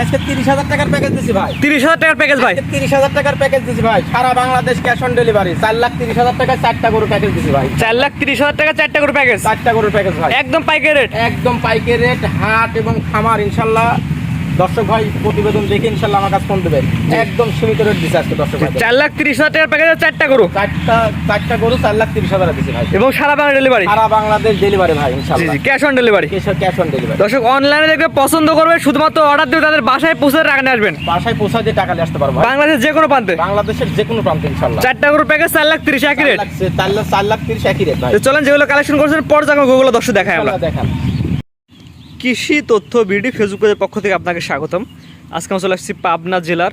আজকে তিরিশ হাজার টাকার প্যাকেজ দিছি ভাই। তিরিশ হাজার টাকার প্যাকেজ ভাই? তিরিশ হাজার টাকার প্যাকেজ দিছি ভাই। সারা বাংলাদেশ ক্যাশ অন ডেলিভারি চার লাখ তিরিশ হাজার টাকা চারটা গরু প্যাকেজ দিছি ভাই। চার লাখ তিরিশ হাজার টাকা চারটা করে প্যাকেজ চারটা গরুর প্যাকেজ ভাই। একদম পাইকারি রেট একদম পাইকারি রেট হাট এবং খামার ইনশাল্লাহ। দর্শক ভাই প্রতিবেদন দেখে ইনশাল্লাহ আমার কাছে ফোন দেবেন। একদম সীমিত রেট দিছে আজকে দর্শক ভাই। চার লাখ তিরিশ হাজার টাকার প্যাকেজে চারটা গরু। চারটা চারটা গরু চার লাখ তিরিশ হাজার দিছি ভাই। এবং সারা বাংলা ডেলিভারি সারা বাংলাদেশ ডেলিভারি ভাই ইনশাল্লাহ। জি cash on delivery cash on delivery দর্শক অনলাইনে দেখবে পছন্দ করবে শুধুমাত্র অর্ডার দিয়ে তাদের বাসায় পৌঁছে টাকা নিয়ে আসবেন। বাসায় পৌঁছা দিয়ে টাকা নিয়ে আসতে পারব ভাই। বাংলাদেশ যে কোনো প্রান্তে। বাংলাদেশের যে কোনো প্রান্তে ইনশাল্লাহ। চারটা গরুর প্যাকেজ চার লাখ তিরিশ একই রেট চার লাখ চার লাখ তিরিশ একই রেট ভাই চলেন যেগুলো কালেকশন করছেন পর্যায়ে গুগল দর্শক দেখায় আমরা। দেখান। কৃষি তথ্য বিডি ফেসবুক পেজের পক্ষ থেকে আপনাকে স্বাগতম। আজকে আমরা চলে আসছি পাবনা জেলার,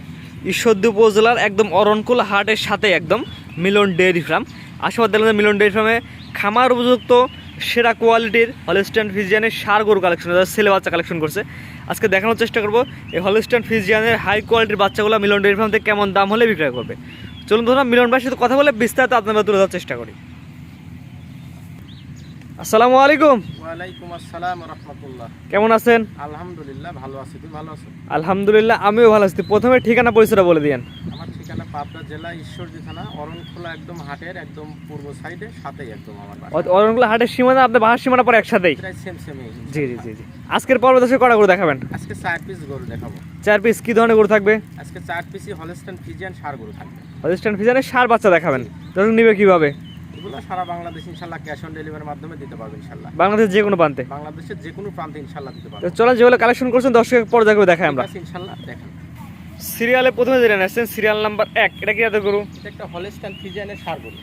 ঈশ্বরদী উপজেলার একদম অরণকুল হাটের সাথে একদম মিলন ডেয়ারি ফার্ম। আশীর্বাদ দিলাম মিলন ডেয়ারি ফার্মে খামার উপযুক্ত, সেরা কোয়ালিটির হলিস্টান ফিজিয়ানের সার গরু কালেকশন ছেলে বাচ্চা কালেকশন করছে। আজকে দেখানোর চেষ্টা করব এই হলিস্টান ফিজিয়ানের হাই কোয়ালিটির বাচ্চাগুলো মিলন ডেয়ারি ফার্ম থেকে কেমন দাম হলে বিক্রয় করবে। চলুন ধরুন, মিলন ভাইয়ের সাথে কথা বলে বিস্তারিত আপনারা তুলে ধরার চেষ্টা করি। আসসালামু আলাইকুম। ওয়ালাইকুম আসসালাম রহমতুল্লাহ। কেমন আছেন? আলহামদুলিল্লাহ ভালো আছি। তুমি ভালো আছো? আলহামদুলিল্লাহ আমিও ভালো আছি। প্রথমে ঠিকানা পরিচয়টা বলে দিয়েন। আমার ঠিকানা পাবনা জেলা ঈশ্বরদী থানা অরণখোলা একদম হাটের একদম পূর্ব সাইডে সাথেই একদম আমার বাসা। অরণগুলো হাটের সীমানা আপনার বাহার সীমানা পরে একসাথেই? প্রায় সেম সেমই জি জি জি জি। আজকের পর্ব দশে কটা করে দেখাবেন? আজকে চার পিস গরু দেখাবো। চার পিস কি ধরনের গরু থাকবে? আজকে চার পিসই হলস্টান ফিজিয়ান সার গরু থাকবে। হলিস্টান ফিজানের সার বাচ্চা দেখাবেন। দর্শক নিবে কীভাবে? এগুলো সারা বাংলাদেশ ইনশাল্লাহ ক্যাশ অন ডেলিভারির মাধ্যমে দিতে পারবে ইনশাল্লাহ। বাংলাদেশ যে কোনো প্রান্তে? বাংলাদেশের যে কোনো প্রান্তে ইনশাল্লাহ দিতে পারবে। চলেন যেগুলো কালেকশন করছেন দর্শকের পর্যায়ে দেখাই আমরা। ইনশাল্লাহ দেখেন। সিরিয়ালে প্রথমে জেনে আসছেন সিরিয়াল নাম্বার এক এটা কি যাতে গরু? এটা একটা হলস্টান ফিজিয়ানের সার গরু।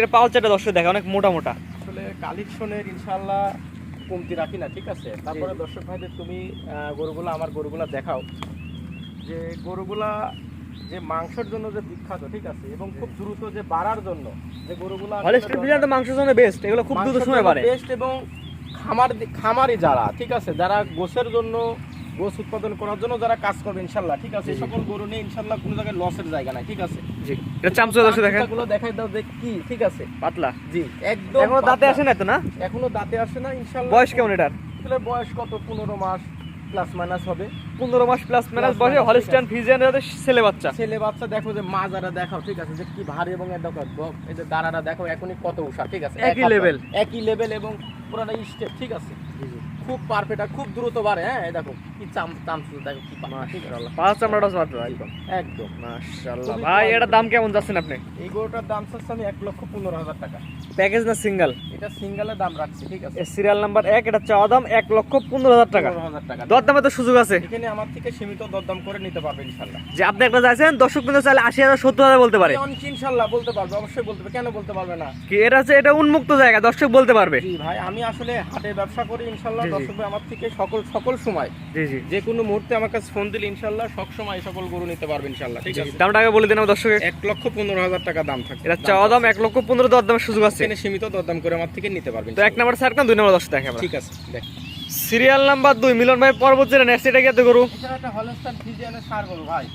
এটা পাওয়ার চারটা দর্শক দেখা অনেক মোটা মোটা। আসলে কালেকশনের ইনশাল্লাহ কমতি রাখি না ঠিক আছে? তারপরে দর্শক ভাইদের তুমি গরুগুলো আমার গরুগুলা দেখাও। যে গরুগুলা যে মাংসের জন্য যে বিখ্যাত ঠিক আছে? এবং খুব দ্রুত যে বাড়ার জন্য যে গরুগুলা হলিস্টান ফিজান তো মাংসের জন্য বেস্ট এগুলো খুব দ্রুত সময় বাড়ে। বেস্ট এবং খামার খামারি যারা ঠিক আছে? যারা গোসের জন্য গোস উৎপাদন করার জন্য যারা কাজ করবে ইনশাল্লাহ ঠিক আছে? সকল গরু নিয়ে ইনশাল্লাহ কোনো জায়গায় লসের জায়গা নাই ঠিক আছে? জি। এটা চামচা দর্শক দেখেন। গুলো দেখাই দাও যে কি ঠিক আছে? পাতলা। জি একদম এখনও দাঁতে আসে না তো না? এখনও দাঁতে আসে না ইনশাল্লাহ। বয়স কেমন এটার? বয়স কত? পনেরো মাস। প্লাস মাইনাস হবে। পনেরো মাস প্লাস মাইনাস বসে হলিস্টান ফিজিয়ান ফিজিয়ানের ছেলে বাচ্চা। ছেলে বাচ্চা দেখো যে মাজারা দেখাও ঠিক আছে যে কি ভারী এবং দেখো এই যে দাঁড়াটা দেখো এখনই কত উষা ঠিক আছে? একই লেভেল একই লেভেল এবং পুরোটা স্টেপ ঠিক আছে? খুব পারফেক্ট আর খুব দ্রুত বাড়ে হ্যাঁ? দেখো কি চাম চামচু দেখো কি আছে পাঁচ চামড়াটা মাত্র একদম। একদম। মাশাআল্লাহ। ভাই। এটার দাম কেমন যাচ্ছেন আপনি? এই গরুটার দাম চাচ্ছে আমি এক লক্ষ পনেরো হাজার টাকা। প্যাকেজ না সিঙ্গেল এটা সিঙ্গেলের দাম রাখছি ঠিক আছে? সিরিয়াল নাম্বার এক এটা চাওয়া দাম এক লক্ষ পনেরো হাজার টাকা। টাকা। দর দামে তো সুযোগ আছে। এখানে আমার থেকে সীমিত দরদাম করে নিতে পারবে ইনশাল্লাহ যে আপনি একটা চাইছেন দর্শক বিন্দু চাইলে আশি হাজার সত্তর হাজার বলতে পারে। অনেক ইনশাল্লাহ বলতে পারবে অবশ্যই বলতে পারবে। কেন বলতে পারবে না? কি এটা হচ্ছে এটা উন্মুক্ত জায়গা দর্শক বলতে পারবে। জি ভাই আমি আসলে হাটে ব্যবসা করি জি। দর্শক ভাই আমার থেকে সকল সকল সময়। জি জি। যে কোনো মুহূর্তে আমার কাছে ফোন দিলে ইনশাল্লাহ সব সময় সকল গরু নিতে পারবে ইনশাল্লাহ ঠিক আছে? দামটা আগে বলে দিন আমার দর্শকের। এক লক্ষ পনেরো হাজার টাকা দাম থাকে এটা চাওয়া দাম এক লক্ষ পনেরো দর দামের সুযোগ আছে। এখানে সীমিত দরদাম করে আমার থেকে নিতে পারবেন তো এক নাম্বার স্যার দুই নাম্বার দর্শক দেখে ঠিক আছে দেখ। সিরিয়াল নাম্বার দুই মিলন ভাই পর্বত জেনে নেক্সট এটা কি এত গরু? এটা একটা হলস্টার ফিজিয়ানের সার গরু ভাই।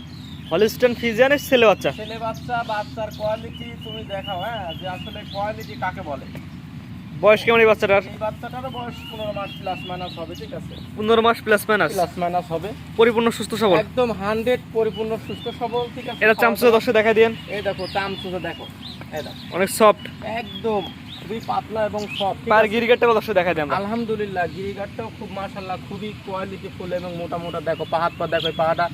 হলিস্টন ফিজিয়ানের ছেলে বাচ্চা। ছেলে বাচ্চা বাচ্চার কোয়ালিটি তুমি দেখাও হ্যাঁ? যে আসলে কোয়ালিটি কাকে বলে? বয়স কেমন এই বাচ্চাটার? এই বাচ্চাটারও বয়স পনেরো মাস প্লাস মাইনাস হবে ঠিক আছে? পনেরো মাস প্লাস মাইনাস প্লাস মাইনাস হবে। পরিপূর্ণ সুস্থ সবল? একদম হান্ড্রেড পরিপূর্ণ সুস্থ সবল ঠিক আছে? এটা চামচা দর্শক দেখা দিয়েন। এই দেখো চামচুটা দেখো। এই দেখো। অনেক সফট একদম খুবই পাতলা এবং সফট পায়ের গিরিগেটটা দর্শক দেখা আমরা। আলহামদুলিল্লাহ গিরিঘাটটাও খুব মাশাল্লাহ খুবই কোয়ালিটি ফুল এবং মোটা মোটা দেখো পাহাড় পা দেখো এই পাহাড়টা।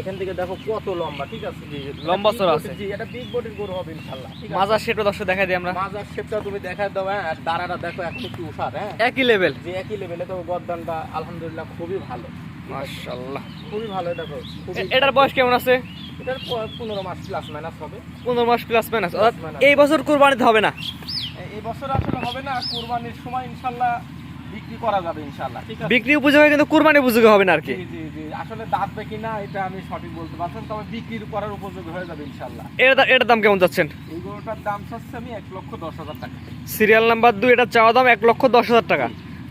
এখান থেকে দেখো কত লম্বা ঠিক আছে? লম্বা এটা চড়া আছে। জি এটা বিগ বডির গরু হবে ইনশাআল্লাহ মাজার সেটা দর্শক দেখা দিই আমরা। মাজার শেপটা তুমি দেখায় দাও হ্যাঁ আর দাঁড়াটা দেখো এখন একটু উষার হ্যাঁ? একই লেভেল যে একই লেভেলে তো গদ্দানটা আলহামদুলিল্লাহ খুবই ভালো মাশাআল্লাহ। খুবই ভালো দেখো এটার বয়স কেমন আছে? এটার প- পনেরো মাস প্লাস মাইনাস হবে। পনেরো মাস প্লাস মাইনাস এই বছর কোরবানিতে হবে না? এই বছর আসলে হবে না কুরবানির সময় ইনশাল্লাহ বিক্রি করা যাবে ইনশাল্লাহ বিক্রি উপযোগী কিন্তু কোরবানি উপযোগী হবে না আর কি? জি জি জি। আসলে দাঁতবে কিনা এটা আমি সঠিক বলতে তবে বিক্রি করার উপযোগী হয়ে যাবে ইনশাল্লাহ এটার দাম কেমন যাচ্ছেন? এই গরুটার দাম চাচ্ছে আমি এক লক্ষ দশ হাজার টাকা। সিরিয়াল নাম্বার দুই এটা চাওয়া দাম এক লক্ষ দশ হাজার টাকা।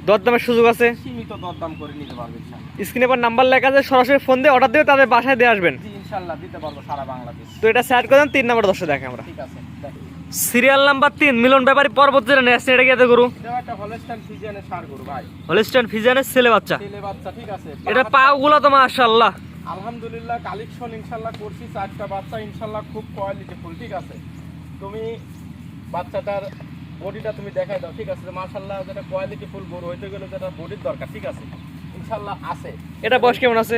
দর দামের সুযোগ আছে? সীমিত দরদাম করে নিতে পারবে ইনশাল্লাহ স্ক্রিনে পর নাম্বার লেখা আছে সরাসরি ফোন দিয়ে অর্ডার দিয়ে তাদের বাসায় দিয়ে আসবেন। জি ইনশাল্লাহ দিতে পারব সারা বাংলাদেশ। তো এটা স্যার করে দেন তিন নাম্বার দশে দেখে আমরা। ঠিক আছে। সিরিয়াল নাম্বার তিন মিলন ব্যাপারী পর্বত জেনে নেক্সট এটা কি গরু? ফিজিয়ানের হলিস্টান ফিজানের ছেলে বাচ্চা। ঠিক আছে। এটা পাও গুলো তো মাশাআল্লাহ। আলহামদুলিল্লাহ কালেকশন ইনশাল্লাহ করছি চারটা বাচ্চা ইনশাল্লাহ খুব কোয়ালিটি ফুল ঠিক আছে। তুমি বাচ্চাটার বডিটা তুমি দেখাই দাও ঠিক আছে। মাশাল্লাহ যেটা কোয়ালিটি ফুল গরু হইতে গেলে যেটা বডির দরকার ঠিক আছে। ইনশাল্লাহ আছে। এটা বয়স কেমন আছে?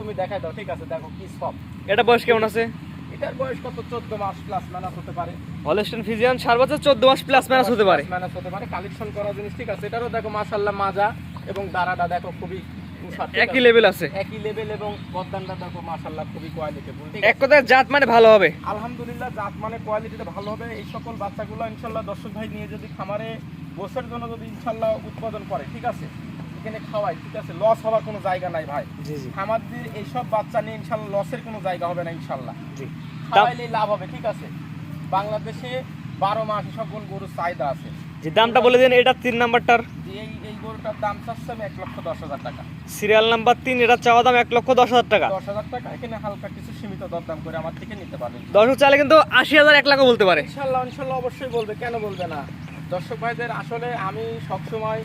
তুমি দেখাই দাও ঠিক আছে। দেখো কি সব এটা বয়স কেমন আছে? এটার বয়স কত? চোদ্দ মাস প্লাস ম্যানাস হতে পারে। হলস্টেন ফিজিয়ান সার বছর চোদ্দ মাস প্লাস ম্যানেজ হতে পারে। ম্যানেজ হতে পারে। কালেকশন করা জিনিস ঠিক আছে। এটারও দেখো মাশাল্লাহ মাজা এবং দাঁড়াটা দেখো খুবই একই লেভেল আছে। একই লেভেল এবং গদ্দানটা দেখো মাশাল্লাহ খুবই কোয়ালিটি ফুল এক কথায় জাত মানে ভালো হবে। আলহামদুলিল্লাহ জাত মানে কোয়ালিটিটা ভালো হবে। এই সকল বাচ্চাগুলো ইনশাল্লাহ দর্শক ভাই নিয়ে যদি খামারে বছরের জন্য যদি ইনশাল্লাহ উৎপাদন করে ঠিক আছে? এখানে খাওয়াই ঠিক আছে? লস হওয়ার কোনো জায়গা নাই ভাই। দিয়ে এইসব বাচ্চা নিয়ে ইনশাল্লাহ লসের কোনো জায়গা হবে না ইনশাল্লাহ। জি। খাওয়াইলেই লাভ হবে ঠিক আছে? বাংলাদেশে বারো মাস সকল গরুর চাহিদা আছে। যে দামটা বলে দিন এটা তিন নাম্বারটার? এই এই গরুটার দাম চাচ্ছে আমি এক লক্ষ দশ হাজার টাকা। সিরিয়াল নাম্বার তিন এটা চাওয়া দাম এক লক্ষ দশ হাজার টাকা। দশ হাজার টাকা এখানে হালকা কিছু সীমিত দরদাম করে আমার থেকে নিতে পারবেন দর্শক চাইলে কিন্তু আশি হাজার এক লাখও বলতে পারে। ইনশাল্লাহ ইনশাল্লাহ অবশ্যই বলবে কেন বলবে না? দর্শক ভাইদের আসলে আমি সবসময়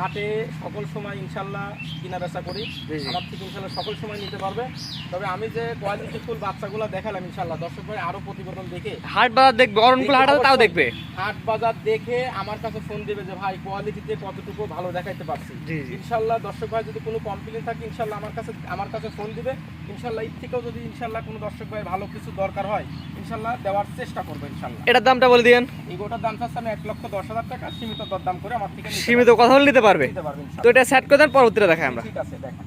হাটে সকল সময় ইনশাল্লাহ কিনা বেচা করি। আমার থেকে ইনশাল্লাহ সকল সময় নিতে পারবে। তবে আমি যে কোয়ালিটি ফুল বাচ্চাগুলো দেখালাম ইনশাল্লাহ দর্শক ভাই আরও প্রতিবেদন দেখে। হাট বাজার দেখবে অরণকুল হাট তাও দেখবে। হাট বাজার দেখে আমার কাছে ফোন দিবে যে ভাই কোয়ালিটিতে কতটুকু ভালো দেখাইতে পারছি। ইনশাল্লাহ দর্শক ভাই যদি কোনো কমপ্লেন থাকে ইনশাল্লাহ আমার কাছে আমার কাছে ফোন দিবে। ইনশাল্লাহ এর থেকেও যদি ইনশাল্লাহ কোনো দর্শক ভাই ভালো কিছু দরকার হয় ইনশাল্লাহ দেওয়ার চেষ্টা করব ইনশাল্লাহ এটার দামটা বলে দিন এই গোটার দাম চাচ্ছে আমি এক লক্ষ দশ হাজার টাকা সীমিত দরদাম করে আমার থেকে সীমিত কথা বলে নিতে পারবে। তো এটা সেট করে দেন পরবর্তীটা দেখাই আমরা। ঠিক আছে দেখেন।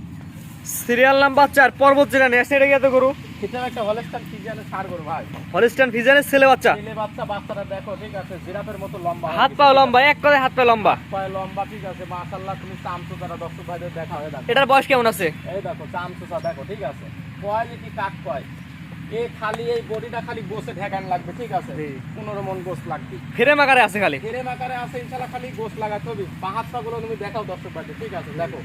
সিরিয়াল নাম্বার চার পর্বত জেলা নিয়ে আসছে এটা কি এত গরু? খেতে একটা হলেস্টান ফিজিয়ানে ছাড় করো ভাই। হলিস্টান ফিজানের ছেলে বাচ্চা। ছেলে বাচ্চা বাচ্চাটা দেখো ঠিক আছে জিরাফের মতো লম্বা। হাত পা লম্বা এক কথায় হাত পা লম্বা। পায়ে লম্বা ঠিক আছে মাশাল্লাহ তুমি চামচো তারা দর্শক ভাইদের দেখা হয়ে দেখো এটার বয়স কেমন আছে? এই দেখো চামচোটা দেখো ঠিক আছে। কোয়ালিটি কাট কয়? এ খালি এই বডিটা খালি গোসে ঢেকান লাগবে ঠিক আছে। পনেরো মন গোস লাগবে। মাকারে আছে খালি? ফেরে মাকারে আছে ইনশাল্লাহ খালি গোস লাগাতে হবে। বাহাত্তা গুলো তুমি দেখাও দর্শক ঠিক আছে? দেখো।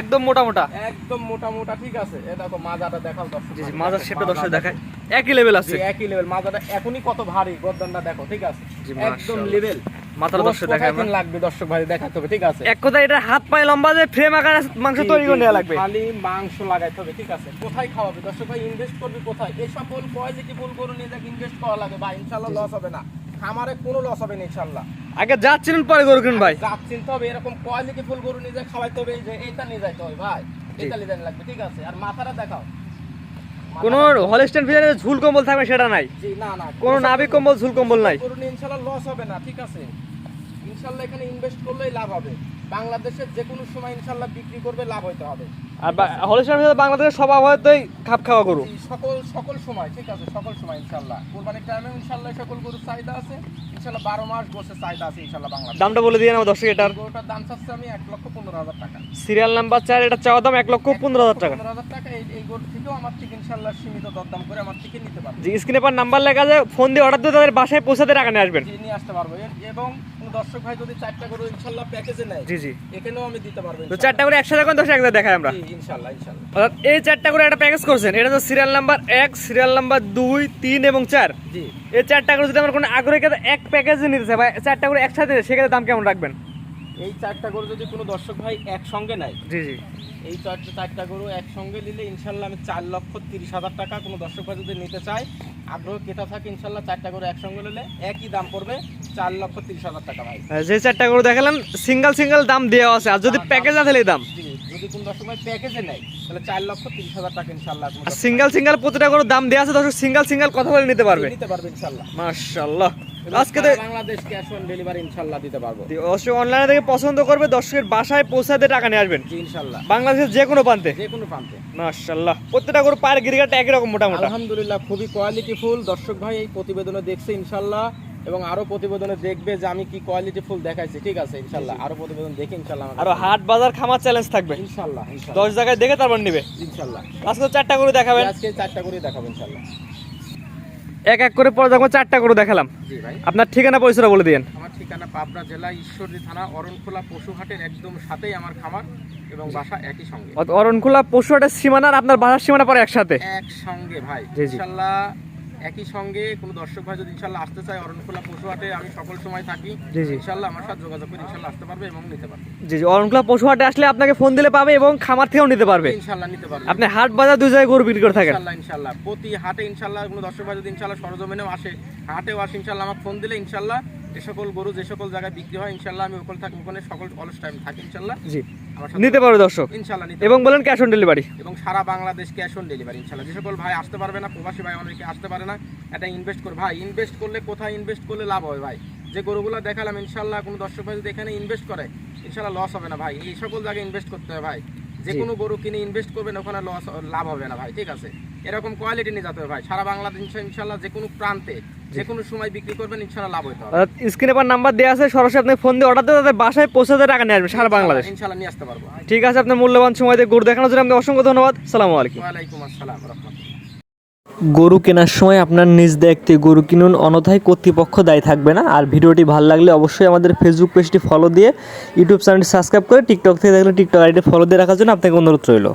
একদম মোটা মোটা। একদম মোটা মোটা ঠিক আছে? এ দেখো মাজাটা দেখাও দর্শক জি মাজার শেপটা দর্শক দেখায়। একই লেভেল আছে। একই লেভেল মাজাটা এখনই কত ভারী গর্দনটা দেখো ঠিক আছে? একদম লেভেল মাথাটা দর্শক দেখায় আমরা। লাগবে দর্শক ভাই দেখাতে হবে ঠিক আছে? এক কথায় এটা হাত পায়ে লম্বা যে ফ্রেম আকারে মাংস তৈরি করে নেওয়া লাগবে। খালি মাংস লাগাইতে হবে ঠিক আছে? কোথায় খাওয়াবে? দর্শক ভাই ইনভেস্ট করবি কোথায়? এই সকল কোয়ালিটি ফুল গরু নিয়ে দেখ ইনভেস্ট করা লাগে ভাই ইনশাল্লাহ লস হবে না। খামারে কোনো লস হবে না ইনশাল্লাহ আগে পরে গরু কিনুন ভাই। জাত চিনতে হবে এরকম কোয়ালিটি ফুল গরু নিয়ে যায় খাওয়াইতে হবে যে এইটা নিয়ে যাইতে হবে ভাই। এটা নিয়ে লাগবে ঠিক আছে? আর মাথাটা দেখাও। কোনো হলিস্টান ঝুল কম্বল থাকবে সেটা নাই। জি না না কোনো নাভি কম্বল ঝুল কম্বল নাই। গরু ইনশাল্লাহ লস হবে না ঠিক আছে? ইনশাল্লাহ এখানে ইনভেস্ট করলেই লাভ হবে। বাংলাদেশের যে কোনো সময় ইনশাল্লাহ বিক্রি করবে লাভ হইতে হবে। আর হলিস্টান ফিজান বাংলাদেশের সব আবহাওয়াতেই খাপ খাওয়া গরু। সকল সকল সময় ঠিক আছে সকল সময় ইনশাল্লাহ। কোরবানির টাইমে ইনশাল্লাহ সকল গরুর চাহিদা আছে। ইনশাল্লাহ বারো মাস গোসের চাহিদা আছে ইনশাল্লাহ বাংলাদেশ। দামটা বলে দিয়ে আমার দর্শক এটার। গরুটার দাম চাচ্ছে আমি এক লক্ষ পনেরো হাজার টাকা। সিরিয়াল নাম্বার চার এটা চাওয়া দাম এক লক্ষ পনেরো হাজার টাকা। পনেরো হাজার টাকা এই গরু থেকেও আমার থেকে ইনশাল্লাহ সীমিত দরদাম করে আমার থেকে নিতে পারবে। স্ক্রিনে পর নাম্বার লেখা যায় ফোন দিয়ে অর্ডার দিয়ে তাদের বাসায় পৌঁছাতে টাকা নিয়ে আসবেন। নিয়ে আসতে পারব। এবং দর্শক ভাই যদি চারটা প্যাকেজে নেয় জি জি। এখানেও আমি দিতে পারব তো চারটা করে একসাথে এখন দেখাই আমরা। অর্থাৎ এই চারটা করে একটা প্যাকেজ করছেন এটা তো সিরিয়াল নাম্বার এক সিরিয়াল নাম্বার দুই তিন এবং চার। জি। এই চারটা করে যদি আমার কোনো আগ্রহী এক প্যাকেজে নিতে বা চারটা করে একসাথে সেক্ষেত্রে দাম কেমন রাখবেন? এই চারটা গরু যদি কোনো দর্শক ভাই একসঙ্গে নেয় জি জি। এই চারটে চারটা গরু একসঙ্গে নিলে ইনশাল্লাহ আমি চার লক্ষ তিরিশ হাজার টাকা কোনো দর্শক ভাই যদি নিতে চায় আগ্রহ কেটা থাকে ইনশাল্লাহ চারটা গরু একসঙ্গে নিলে একই দাম পড়বে চার লক্ষ তিরিশ হাজার টাকা ভাই। যে চারটা করে দেখালাম সিঙ্গেল সিঙ্গেল দাম দেওয়া আছে। আর যদি প্যাকেজ তাহলে দাম। যদি কোন দর্শক ভাই প্যাকেজে নেয় তাহলে চার লক্ষ তিরিশ হাজার টাকা ইনশাল্লাহ সিঙ্গেল সিঙ্গেল প্রতিটা করে দাম দেওয়া আছে দর্শক সিঙ্গেল সিঙ্গেল কথা বলে নিতে পারবে। নিতে পারবে ইনশাল্লাহ। মাশাআল্লাহ। এবং আজকে বাংলাদেশ ক্যাশ অন ডেলিভারি ইনশাল্লাহ দিতে পারব। অবশ্যই অনলাইনে থেকে পছন্দ করবে দর্শকের বাসায় পৌঁছাতে টাকা নিয়ে আসবেন। জি ইনশাল্লাহ বাংলাদেশের যে কোনো প্রান্তে। যে কোনো প্রান্তে। মাশাআল্লাহ প্রত্যেকটা করে পায়ের গিরিগাটা একই রকম মোটা মোটা আলহামদুলিল্লাহ খুবই কোয়ালিটি ফুল দর্শক ভাই এই প্রতিবেদনে দেখছে ইনশাল্লাহ এবং আরও প্রতিবেদনে দেখবে যে আমি কি কোয়ালিটি ফুল দেখাইছি। ঠিক আছে ইনশাল্লাহ আরও প্রতিবেদন দেখে ইনশাল্লাহ আমাকে আরও হাট বাজার খামার চ্যালেঞ্জ থাকবে। ইনশাল্লাহ দশ জায়গায় দেখে তারপর নিবে। ইনশাল্লাহ আজকে চারটা করে দেখাবেন। আজকে চারটা করে দেখাবো ইনশাল্লাহ এক এক করে পরে যখন চারটা করে দেখালাম। জি ভাই। আপনার ঠিকানা পরিচয় বলে দিন আমার ঠিকানা পাবনা জেলা ঈশ্বরদী থানা অরণখোলা পশুহাটের একদম সাথেই আমার খামার এবং বাসা একই সঙ্গে। অরণখোলা পশুহাটের সীমানা আর আপনার বাসার সীমানা পরে একসাথে? একসঙ্গে ভাই। ইনশাল্লাহ একই সঙ্গে কোন দর্শক ভাই যদি ইনশাল্লাহ আসতে চায় অরণখোলা পশুহাটে আমি সকল সময় থাকি। ইনশাল্লাহ আমার সাথে যোগাযোগ করে ইনশাল্লাহ আসতে পারবে এবং নিতে পারবে। জি জি। অরণকুলা পশুহাটে আসলে আপনাকে ফোন দিলে পাবে এবং খামার থেকেও নিতে পারবে। ইনশাল্লাহ নিতে পারবে। আপনি হাট বাজার দুই জায়গায় গরু বিক্রি করে থাকেন। ইনশাল্লাহ ইনশাল্লাহ। প্রতি হাটে ইনশাল্লাহ কোনো দর্শক ভাই যদি ইনশাল্লাহ সরজমিনেও আসে হাটেও আসে ইনশাল্লাহ আমার ফোন দিলে ইনশাল্লাহ যে সকল গরু যে সকল জায়গায় বিক্রি হয় ইনশাল্লাহ আমি ওখানে থাকি ওখানে সকল অলস টাইম থাকি ইনশাল্লাহ জি। নিতে পারবে দর্শক। ইনশাল্লাহ নিতে এবং বলেন ক্যাশ অন ডেলিভারি এবং সারা বাংলাদেশ ক্যাশ অন ডেলিভারি ইনশাল্লাহ যে সকল ভাই আসতে পারবে না প্রবাসী ভাই অনেকে আসতে পারে না এটা ইনভেস্ট করে ভাই ইনভেস্ট করলে কোথায় ইনভেস্ট করলে লাভ হবে ভাই? যে গরুগুলো দেখালাম ইনশাল্লাহ কোনো দর্শক ভাই যদি এখানে ইনভেস্ট করে ইনশাল্লাহ লস হবে না ভাই। এই সকল জায়গায় ইনভেস্ট করতে হবে ভাই। যে কোনো গরু কিনে ইনভেস্ট করবেন ওখানে লস লাভ হবে না ভাই ঠিক আছে? এরকম কোয়ালিটি নিয়ে যেতে হবে ভাই সারা বাংলাদেশ ইনশাল্লাহ যে কোনো প্রান্তে যে কোনো সময় বিক্রি করবেন ইনশাল্লাহ লাভ হতে হবে। স্ক্রিনে পর নাম্বার দেওয়া আছে সরাসরি আপনি ফোন দিয়ে অর্ডার দিয়ে তাদের বাসায় পৌঁছে দিয়ে টাকা নিয়ে আসবে সারা বাংলাদেশ। ইনশাল্লাহ নিয়ে আসতে পারব। ঠিক আছে আপনার মূল্যবান সময় দিয়ে গরু দেখানোর জন্য আপনাকে অসংখ্য ধন্যবাদ। সালামু আলাইকুম। ওয়ালাইকুম আসসালাম রহমতুল্লাহ। গরু কেনার সময় আপনার নিজ দেখতে গরু কিনুন অনথায় কর্তৃপক্ষ দায়ী থাকবে না। আর ভিডিওটি ভালো লাগলে অবশ্যই আমাদের ফেসবুক পেজটি ফলো দিয়ে ইউটিউব চ্যানেলটি সাবস্ক্রাইব করে টিকটক থেকে দেখলে টিকটক আইডি ফলো দিয়ে রাখার জন্য আপনাকে অনুরোধ রইল।